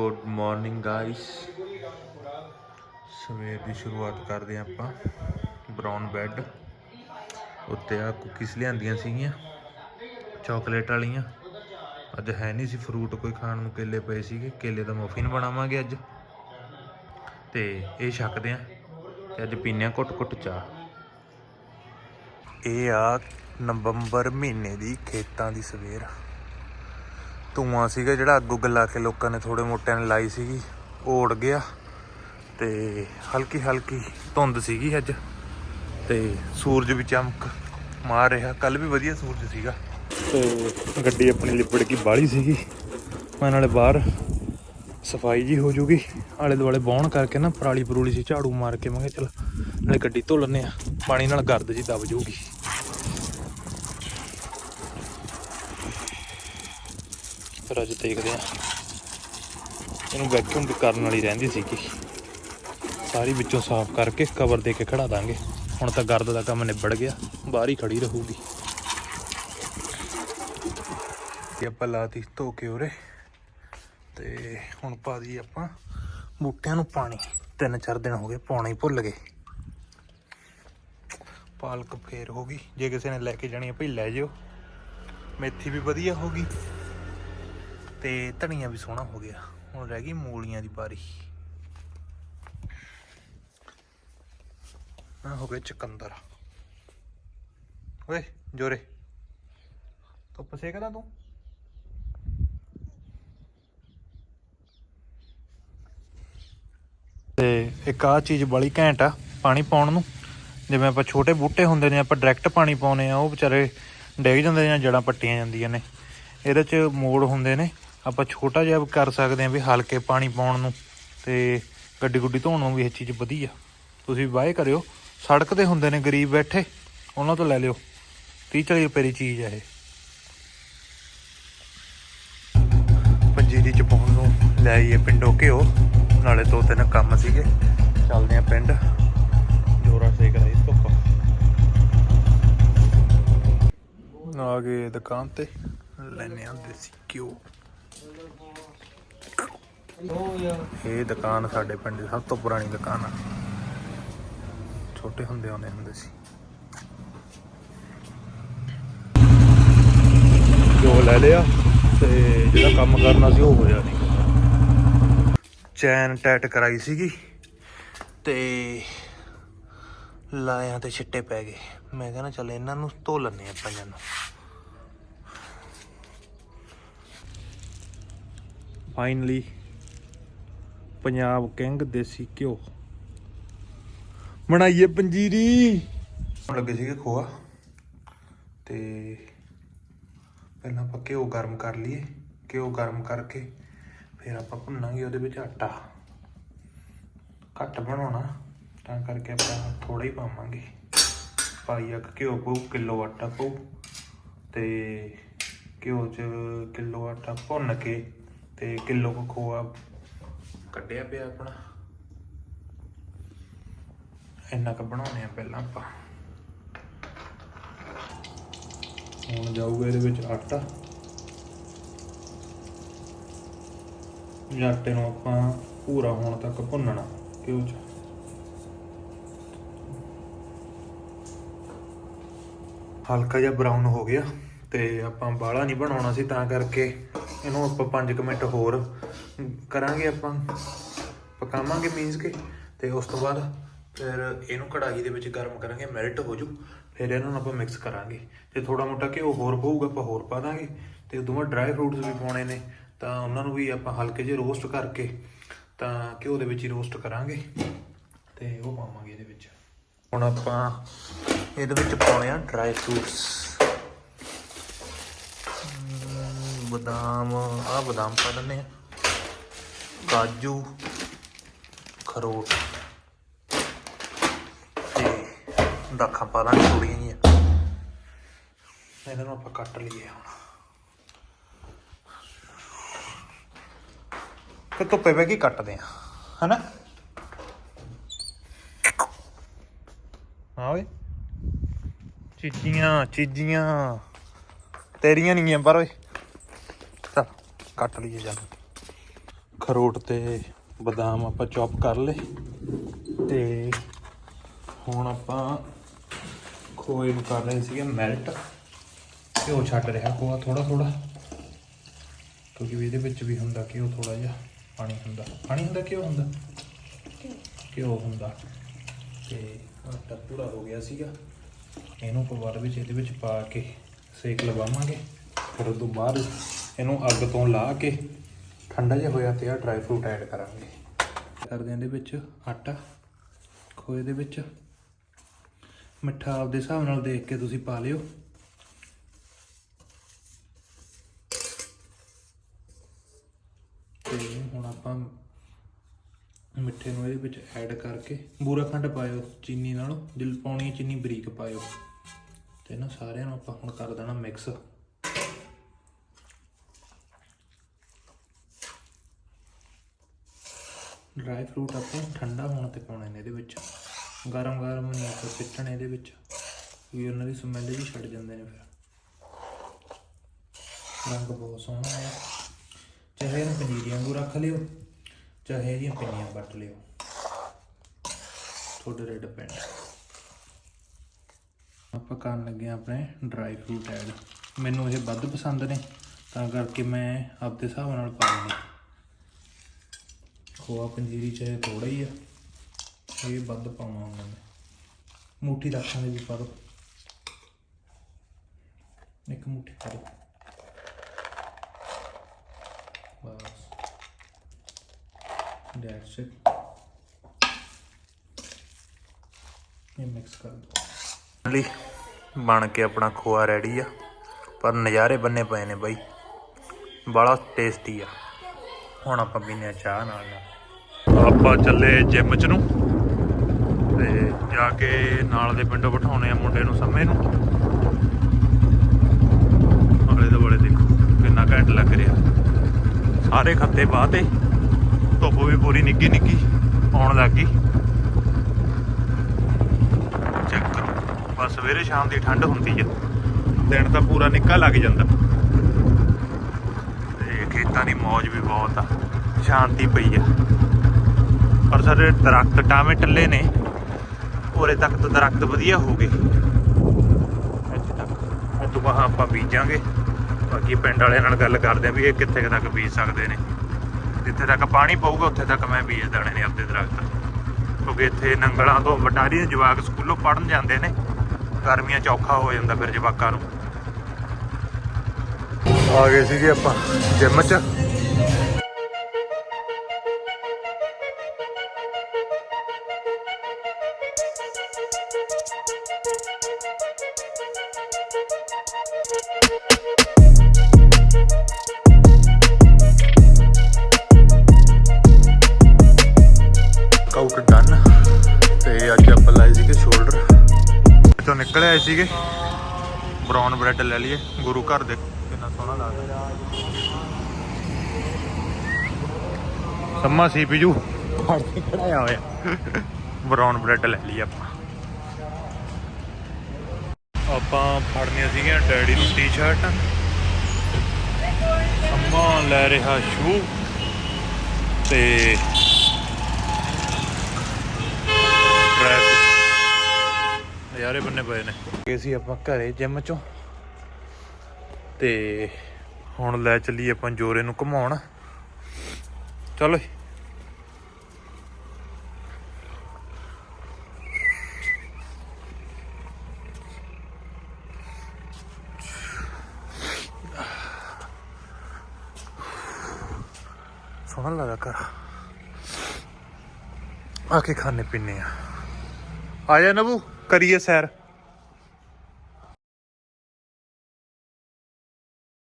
Good morning guys ਸਵੇਰ ਦੀ ਸ਼ੁਰੂਆਤ ਕਰਦੇ ਹਾਂ ਆਪਾਂ। ਬ੍ਰਾਊਨ ਬੈੱਡ ਉੱਤੇ ਆ ਕੁਕੀਜ਼ ਲਿਆਂਦੀਆਂ ਸੀਗੀਆਂ ਚਾਕਲੇਟ ਵਾਲੀਆਂ। ਅੱਜ ਹੈ ਨਹੀਂ ਸੀ ਫਰੂਟ ਕੋਈ ਖਾਣ ਨੂੰ, ਕੇਲੇ ਪਏ ਸੀਗੇ। ਕੇਲੇ ਦਾ ਮਫਿਨ ਬਣਾਵਾਂਗੇ ਅੱਜ। ਤੇ ਇਹ ਛਕਦੇ ਆ ਤੇ ਅੱਜ ਪੀਨੇ ਆ ਘੁੱਟ ਘੁੱਟ ਚਾਹ। ਇਹ ਆ ਨਵੰਬਰ ਮਹੀਨੇ ਦੀ ਖੇਤਾਂ ਦੀ ਸਵੇਰ। ਧੂਆਂ ਸੀਗਾ ਜਿਹੜਾ, ਅੱਗ ਉੱਗ ਲਾ ਕੇ ਲੋਕਾਂ ਨੇ ਥੋੜੇ ਮੋਟਿਆਂ ਨੇ ਲਾਈ ਸੀਗੀ, ਉਹ ਉੜ ਗਿਆ ਤੇ ਹਲਕੀ ਹਲਕੀ ਧੁੰਦ ਸੀਗੀ ਅੱਜ ਤੇ ਸੂਰਜ ਵੀ ਚਮਕ ਮਾਰ ਰਿਹਾ। ਕੱਲ ਵੀ ਵਧੀਆ ਸੂਰਜ ਸੀਗਾ। ਤੇ ਗੱਡੀ ਆਪਣੀ ਲਿਪੜ ਗਈ ਬਾਹਲੀ ਸੀਗੀ। ਮੈਂ ਨਾਲੇ ਬਾਹਰ ਸਫ਼ਾਈ ਜੀ ਹੋ ਜੂਗੀ। ਆਲੇ ਦੁਆਲੇ ਬਾਉਣ ਕਰਕੇ ਨਾ ਪਰਾਲੀ ਪਰੂਲੀ ਸੀ, ਝਾੜੂ ਮਾਰ ਕੇ ਮੈਂ ਕਿਹਾ ਚਲ ਨਾਲੇ ਗੱਡੀ ਧੋ ਲੈਂਦੇ ਆ ਪਾਣੀ ਨਾਲ ਗਰਦ ਜੀ ਦਬ ਜੂਗੀ। ਫਿਰ ਅੱਜ ਦੇਖਦੇ ਆ ਇਹਨੂੰ ਵੈਕਿਊਮ ਕਰਨ ਵਾਲੀ ਰਹਿੰਦੀ ਸੀਗੀ। ਸਾਰੀ ਵਿੱਚੋਂ ਸਾਫ਼ ਕਰਕੇ ਕਵਰ ਦੇ ਕੇ ਖੜਾ ਦਾਂਗੇ। ਹੁਣ ਤਾਂ ਗਰਦ ਦਾ ਕੰਮ ਨਿਬੜ ਗਿਆ। ਬਾਹਰ ਹੀ ਖੜੀ ਰਹੂਗੀ। ਤੇ ਆਪਾਂ ਲਾਤੀ ਧੋ ਕੇ ਉਰੇ। ਤੇ ਹੁਣ ਪਾ ਦੀ ਆਪਾਂ ਬੂਟਿਆਂ ਨੂੰ ਪਾਣੀ। ਤਿੰਨ ਚਾਰ ਦਿਨ ਹੋ ਗਏ ਪਾਉਣਾ ਹੀ ਭੁੱਲ ਗਏ। ਪਾਲਕ ਫੇਰ ਹੋ ਗਈ। ਜੇ ਕਿਸੇ ਨੇ ਲੈ ਕੇ ਜਾਣੀ ਆ ਭਈ ਲੈ ਜਿਓ। ਮੇਥੀ ਵੀ ਵਧੀਆ ਹੋ ਗਈ। ਤੇ ਧਨੀਆ ਵੀ ਸੋਹਣਾ ਹੋ ਗਿਆ। ਹੁਣ ਰਹਿ ਗਈ ਮੂਲੀਆਂ ਦੀ ਬਾਰੀ। ਆ ਹੋ ਗਏ ਚਕੰਦਰ। ਓਏ, ਜੋਰੇ। ਧੁੱਪ ਸੇਕਦਾ ਤੂੰ? ਤੇ ਇੱਕ ਆ ਚੀਜ਼ ਬੜੀ ਘੈਂਟ ਆ, ਪਾਣੀ ਪਾਉਣ ਨੂੰ। ਜਿਵੇਂ ਆਪਾਂ ਛੋਟੇ ਬੂਟੇ ਹੁੰਦੇ ਨੇ, ਆਪਾਂ ਡਾਇਰੈਕਟ ਪਾਣੀ ਪਾਉਨੇ ਆ, ਉਹ ਵਿਚਾਰੇ ਡਿੱਗ ਜਾਂਦੇ ਨੇ ਜੜਾਂ ਪੱਟੀਆਂ ਜਾਂਦੀਆਂ ਨੇ। ਇਹਦੇ 'ਚ ਮੋੜ ਹੁੰਦੇ ਨੇ। ਆਪਾਂ ਛੋਟਾ ਜਿਹਾ ਕਰ ਸਕਦੇ ਆ ਵੀ ਹਲਕੇ ਪਾਣੀ ਪਾਉਣ ਨੂੰ ਤੇ ਗੱਡੀ ਗੁੱਡੀ ਧੋਣ ਨੂੰ ਵੀ ਇਹ ਚੀਜ਼ ਵਧੀਆ। ਤੁਸੀਂ ਬਾਏ ਕਰਿਓ। ਸੜਕ ਤੇ ਹੁੰਦੇ ਨੇ ਗਰੀਬ ਬੈਠੇ, ਉਹਨਾਂ ਤੋਂ ਲੈ ਲਿਓ। 30 40 ਰੁਪਏ ਦੀ ਚੀਜ਼ ਆ ਇਹ। ਪੰਜੀਰੀ ਚ ਪਾਉਣ ਨੂੰ ਲੈ ਆਈਏ ਪਿੰਡੋਂ ਘਿਓ। ਨਾਲੇ ਦੋ ਤਿੰਨ ਕੰਮ ਸੀਗੇ। ਚੱਲਦੇ ਆ ਪਿੰਡ। ਜੋਰਾ ਸੇਕ ਰਹੀ ਧੁੱਪ। ਆ ਗਏ ਦੁਕਾਨ ਤੇ। ਲੈਨੇ ਆ ਦੇਸੀ ਘਿਓ। ਇਹ ਦੁਕਾਨ ਸਾਡੇ ਪਿੰਡ ਦੀ ਸਭ ਤੋਂ ਪੁਰਾਣੀ ਦੁਕਾਨ ਆ। ਛੋਟੇ ਹੁੰਦੇ ਆਉਂਦੇ ਹੁੰਦੇ ਸੀ। ਜੋ ਲੈ ਲਿਆ ਤੇ ਜਿਹੜਾ ਕੰਮ ਕਰਨਾ ਸੀ ਉਹ ਹੋਇਆ ਨਹੀਂ ਚੈਨ ਟੈਟ ਕਰਾਈ ਸੀਗੀ ਤੇ ਲਾਇਆਂ ਤੇ ਛਿੱਟੇ ਪੈ ਗਏ। ਮੈਂ ਕਹਿੰਦਾ ਚੱਲ ਇਹਨਾਂ ਨੂੰ ਧੋ ਲੈਣੇ ਆ ਪੰਜਾਂ ਨੂੰ। ਫਾਈਨਲੀ ਪੰਜਾਬ ਕਿੰਗ ਦੇਸੀ ਘਿਓ। ਬਣਾਈਏ ਪੰਜੀਰੀ। ਲੱਗੇ ਸੀਗੇ ਖੋਆ। ਤੇ ਪਹਿਲਾਂ ਆਪਾਂ ਘਿਓ ਗਰਮ ਕਰ ਲਈਏ। ਘਿਓ ਗਰਮ ਕਰਕੇ ਫਿਰ ਆਪਾਂ ਭੁੰਨਾਂਗੇ ਉਹਦੇ ਵਿੱਚ ਆਟਾ। ਘੱਟ ਬਣਾਉਣਾ, ਤਾਂ ਕਰਕੇ ਆਪਾਂ ਥੋੜਾ ਹੀ ਪਾਵਾਂਗੇ। ਪਾਈ ਕੁ ਘਿਓ ਪਊ, ਕਿਲੋ ਆਟਾ ਪਊ। ਤੇ ਘਿਓ 'ਚ ਕਿਲੋ ਆਟਾ ਭੁੰਨ ਕੇ ਤੇ ਕਿਲੋ ਖੋਆ ਕੱਢਿਆ ਪਿਆ ਆਪਣਾ। ਇੰਨਾ ਕੁ ਬਣਾਉਣੇ ਆ ਪਹਿਲਾਂ ਆਪਾਂ। ਹੁਣ ਜਾਊਗਾ ਇਹਦੇ ਵਿੱਚ ਆਟਾ। ਆਟੇ ਨੂੰ ਆਪਾਂ ਪੂਰਾ ਹੋਣ ਤੱਕ ਭੁੰਨਣਾ ਘਿਓ 'ਚ। ਹਲਕਾ ਜਿਹਾ ਬਰਾਊਨ ਹੋ ਗਿਆ ਤੇ ਆਪਾਂ ਬਾਲਾ ਨਹੀਂ ਬਣਾਉਣਾ ਸੀ ਤਾਂ ਕਰਕੇ ਇਹਨੂੰ ਆਪਾਂ 5 ਮਿੰਟ ਹੋਰ ਕਰਾਂਗੇ ਆਪਾਂ, ਪਕਾਵਾਂਗੇ ਮੀਨਸ ਕੇ ਤੇ ਉਸ ਤੋਂ ਬਾਅਦ ਫਿਰ ਇਹਨੂੰ ਕੜਾਹੀ ਦੇ ਵਿੱਚ ਗਰਮ ਕਰਾਂਗੇ ਮੈਲਟ ਹੋ ਜੂ ਫਿਰ ਇਹਨਾਂ ਨੂੰ ਆਪਾਂ ਮਿਕਸ ਕਰਾਂਗੇ। ਜੇ ਥੋੜਾ ਮੋਟਾ ਘਿਓ ਹੋਰ ਪਊਗਾ, ਆਪਾਂ ਹੋਰ ਪਾ ਦਾਂਗੇ। ਤੇ ਉਦੋਂ ਬਾਅਦ ਡਰਾਈ ਫਰੂਟਸ ਵੀ ਪਾਉਣੇ ਨੇ, ਤਾਂ ਉਹਨਾਂ ਨੂੰ ਵੀ ਆਪਾਂ ਹਲਕੇ ਜਿਹੇ ਰੋਸਟ ਕਰਕੇ ਤਾਂ ਘਿਓ ਦੇ ਵਿੱਚ ਹੀ ਰੋਸਟ ਕਰਾਂਗੇ ਤੇ ਉਹ ਪਾਵਾਂਗੇ ਇਹਦੇ ਵਿੱਚ। ਹੁਣ ਆਪਾਂ ਇਹਦੇ ਵਿੱਚ ਪਾਉਣੇ ਆ ਡਰਾਈ ਫਰੂਟਸ ਬਦਾਮ ਆ ਬਦਾਮ ਪਾ ਦਿੰਦੇ ਆ। ਕਾਜੂ, ਖਰੋਟ ਤੇ ਦਾਖਾਂ ਪਾ ਦਾਂਗੇ ਥੋੜੀਆਂ ਜਿਹੀਆਂ। ਇਹਨਾਂ ਨੂੰ ਆਪਾਂ ਕੱਟ ਲਈਏ ਹੁਣ। ਫਿਰ ਧੁੱਪੇ ਬੈ ਕੇ ਕੱਟਦੇ ਆ ਹਨਾ? ਹਾਂ ਓਏ ਚੀਜ਼ੀਆਂ ਚੀਜ਼ੀਆਂ। ਤੇਰੀਆਂ ਨਹੀਂ ਆ ਪਰ ਓਏ। ਚੱਲ, ਕੱਟ ਲਈਏ ਜਨ ਅਖਰੋਟ ਤੇ ਬਦਾਮ ਆਪਾਂ ਚੌਪ ਕਰ ਲਏ ਤੇ ਹੁਣ ਆਪਾਂ ਖੋਏ ਨੂੰ ਕਰ ਰਹੇ ਸੀਗੇ ਮੈਲਟ ਘਿਓ ਛੱਡ ਰਿਹਾ ਕੋਆ ਥੋੜਾ ਥੋੜਾ ਕਿਉਂਕਿ ਇਹਦੇ ਵਿੱਚ ਵੀ ਹੁੰਦਾ ਘਿਓ ਥੋੜਾ ਜਿਹਾ, ਪਾਣੀ ਹੁੰਦਾ। ਪਾਣੀ ਹੁੰਦਾ ਘਿਓ ਹੁੰਦਾ? ਘਿਓ ਹੁੰਦਾ। ਤੇ ਆਟਾ ਪੂਰਾ ਹੋ ਗਿਆ ਸੀਗਾ। ਇਹਨੂੰ ਆਪਾਂ ਵਿੱਚ ਇਹਦੇ ਵਿੱਚ ਪਾ ਕੇ ਸੇਕ ਲਵਾਵਾਂਗੇ। ਫਿਰ ਉਦੋਂ ਬਾਅਦ ਇਹਨੂੰ ਅੱਗ ਤੋਂ ਲਾ ਕੇ ਠੰਡਾ ਜਿਹਾ ਹੋਇਆ ਤੇ ਆ ਡਰਾਈ ਫਰੂਟ ਐਡ ਕਰਾਂਗੇ। ਕਰਦੇ ਹਾਂ ਇਹਦੇ ਵਿੱਚ ਆਟਾ, ਖੋਏ ਦੇ ਵਿੱਚ। ਮਿੱਠਾ ਆਪਦੇ ਹਿਸਾਬ ਨਾਲ ਦੇਖ ਕੇ ਤੁਸੀਂ ਪਾ ਲਿਓ। ਤੇ ਹੁਣ ਆਪਾਂ ਮਿੱਠੇ ਨੂੰ ਇਹਦੇ ਵਿੱਚ ਐਡ ਕਰਕੇ ਬੂਰਾ ਖੰਡ ਪਾਇਓ, ਚੀਨੀ ਨਾਲੋਂ। ਦਿਲ ਪਾਉਣੀ ਚੀਨੀ ਬਰੀਕ ਪਾਇਓ। ਤੇ ਨਾ ਸਾਰਿਆਂ ਨੂੰ ਆਪਾਂ ਹੁਣ ਕਰ ਦੇਣਾ ਮਿਕਸ ਡਰਾਈ ਫਰੂਟ ਆਪਾਂ ਠੰਡਾ ਹੋਣ ਤੇ ਪਾਉਣੇ ਨੇ ਇਹਦੇ ਵਿੱਚ। ਗਰਮ ਗਰਮ ਨਹੀਂ ਆਪਾਂ ਸਿੱਟਣੇ ਇਹਦੇ ਵਿੱਚ। ਵੀ ਉਹਨਾਂ ਦੀ ਸਮੈਲ ਵੀ ਛੱਡ ਜਾਂਦੇ ਨੇ ਫਿਰ। ਰੰਗ ਬਹੁਤ ਸੋਹਣਾ ਹੈ। ਚਾਹੇ ਇਹਨੂੰ ਪਨੀਰੀਆਂ ਵਾਂਗੂ ਰੱਖ ਲਿਓ, ਚਾਹੇ ਇਹਦੀਆਂ ਪਿੰਨੀਆਂ ਵੱਟ ਲਿਓ। ਤੁਹਾਡੇ ਤੇ ਡਿਪੈਂਡ ਆਪਾਂ ਕਰਨ ਲੱਗੇ ਹਾਂ ਆਪਣੇ ਡਰਾਈ ਫਰੂਟ ਐਡ ਮੈਨੂੰ ਇਹ ਵੱਧ ਪਸੰਦ ਨੇ, ਤਾਂ ਕਰਕੇ ਮੈਂ ਆਪਦੇ ਹਿਸਾਬ ਨਾਲ ਪਾ ਲੈਂਦਾ ਖੋਆ ਪੰਜੀਰੀ ਚਾਹੇ ਥੋੜਾ ਹੀ ਆ, ਇਹ ਵੱਧ ਪਾਉਣਾ ਹੁੰਦਾ ਮੈਂ ਮੁੱਠੀ ਰੱਖਾਂ ਦੇ ਵੀ ਪਾ ਦਿਓ ਇੱਕ ਮੁੱਠੀ ਪਾ ਦਿਓ ਬਸ। ਦੈਟਸ ਇਟ ਇਹ ਮਿਕਸ ਕਰ ਦੋ। ਲਈ ਬਣ ਕੇ ਆਪਣਾ ਖੋਆ ਰੈਡੀ ਆ। ਪਰ ਨਜ਼ਾਰੇ ਬੰਨੇ ਪਏ ਨੇ ਬਾਈ। ਬੜਾ ਟੇਸਟੀ ਆ। ਹੁਣ ਆਪਾਂ ਪੀਨੇ ਆ ਚਾਹ ਨਾਲ ਨਾਲ। ਆਪਾਂ ਚੱਲੇ ਜਿਮ ਚ ਨੂੰ। ਤੇ ਜਾ ਕੇ ਨਾਲ ਦੇ ਪਿੰਡੋਂ ਬਿਠਾਉਣੇ ਆ ਮੁੰਡੇ ਨੂੰ ਸਮੇਂ ਨੂੰ। ਅਗਲੇ ਦੇ ਬੜੇ ਦੇਖੋ ਕਿੰਨਾ ਘੈਂਟ ਲੱਗ ਰਿਹਾ। ਸਾਰੇ ਖੱਤੇ ਬਾਹ ਤੇ, ਧੁੱਪ ਵੀ ਪੂਰੀ ਨਿੱਗੀ ਨਿੱਗੀ ਆਉਣ ਲੱਗ ਗਈ। ਚੈੱਕ ਕਰੋ, ਬਸ ਸਵੇਰੇ ਸ਼ਾਮ ਦੀ ਠੰਡ ਹੁੰਦੀ ਆ। ਦਿਨ ਤਾਂ ਪੂਰਾ ਨਿੱਕਾ ਲੱਗ ਜਾਂਦਾ। ਤੇ ਖੇਤਾਂ ਦੀ ਮੌਜ ਵੀ ਬਹੁਤ ਆ। ਸ਼ਾਂਤੀ ਪਈ ਆ। ਪਰ ਸਾਡੇ ਦਰਖਤ ਟਾਵੇਂ ਟੱਲੇ ਨੇ। ਉਰੇ ਤੱਕ ਤਾਂ ਦਰਖਤ ਵਧੀਆ ਹੋ ਗਏ। ਇੱਥੇ ਤੱਕ। ਉਹ ਤੋਂ ਬਾਅਦ ਆਪਾਂ ਬੀਜਾਂਗੇ। ਬਾਕੀ ਪਿੰਡ ਵਾਲਿਆਂ ਨਾਲ ਗੱਲ ਕਰਦੇ ਆ ਵੀ ਇਹ ਕਿੱਥੇ ਤੱਕ ਬੀਜ ਸਕਦੇ ਨੇ। ਜਿੱਥੇ ਤੱਕ ਪਾਣੀ ਪਊਗਾ, ਉੱਥੇ ਤੱਕ ਮੈਂ ਬੀਜ ਦੇਣੇ ਨੇ ਆਪਦੇ ਦਰਖਤ। ਕਿਉਂਕਿ ਇੱਥੇ ਨੰਗਲਾਂ ਤੋਂ ਵਟਾਰੀ ਦੇ ਜਵਾਕ ਸਕੂਲੋਂ ਪੜਨ ਜਾਂਦੇ ਨੇ। ਗਰਮੀਆਂ 'ਚ ਔਖਾ ਹੋ ਜਾਂਦਾ ਫਿਰ ਜਵਾਕਾਂ ਨੂੰ। ਆ ਗਏ ਸੀਗੇ ਆਪਾਂ ਜਿਮ 'ਚ। ਨਿਕਲ ਆਏ ਸੀਗੇ। ਬ੍ਰਾਊਨ ਬ੍ਰੈਡ ਲੈ ਲਈਏ। ਗੁਰੂ ਘਰ ਦੇ ਕਿੰਨਾ ਸੋਹਣਾ ਲੱਗਦਾ। ਸੰਮਾ ਸੀ ਫੜ ਕੇ ਖੜਾਇਆ ਹੋਇਆ ਬ੍ਰਾਊਨ ਬ੍ਰੈਡ ਲੈ ਲਈ ਆਪਾਂ। ਆਪਾਂ ਫੜਨੀਆਂ ਸੀਗੀਆਂ ਡੈਡੀ ਨੂੰ ਟੀ-ਸ਼ਰਟ ਸੰਮਾ ਲੈ ਰਿਹਾ ਸ਼ੂ। ਤੇ ਟ੍ਰੈਫਿਕ ਬੰਨੇ ਪਏ ਨੇ। ਗਏ ਸੀ ਆਪਾਂ ਘਰੇ ਜਿਮ ਚੋਂ। ਤੇ ਹੁਣ ਲੈ ਚੱਲੀਏ ਆਪਾਂ ਜੋਰੇ ਨੂੰ ਘੁਮਾਉਣ। ਚਲੋ ਸੋਹਣਾ ਲੱਗਾ ਕਰ ਆ ਕੇ ਖਾਣੇ ਪੀਣੇ ਆ। ਆ ਜਾ ਨਬੂ। ਕਰੀਏ ਸੈਰ?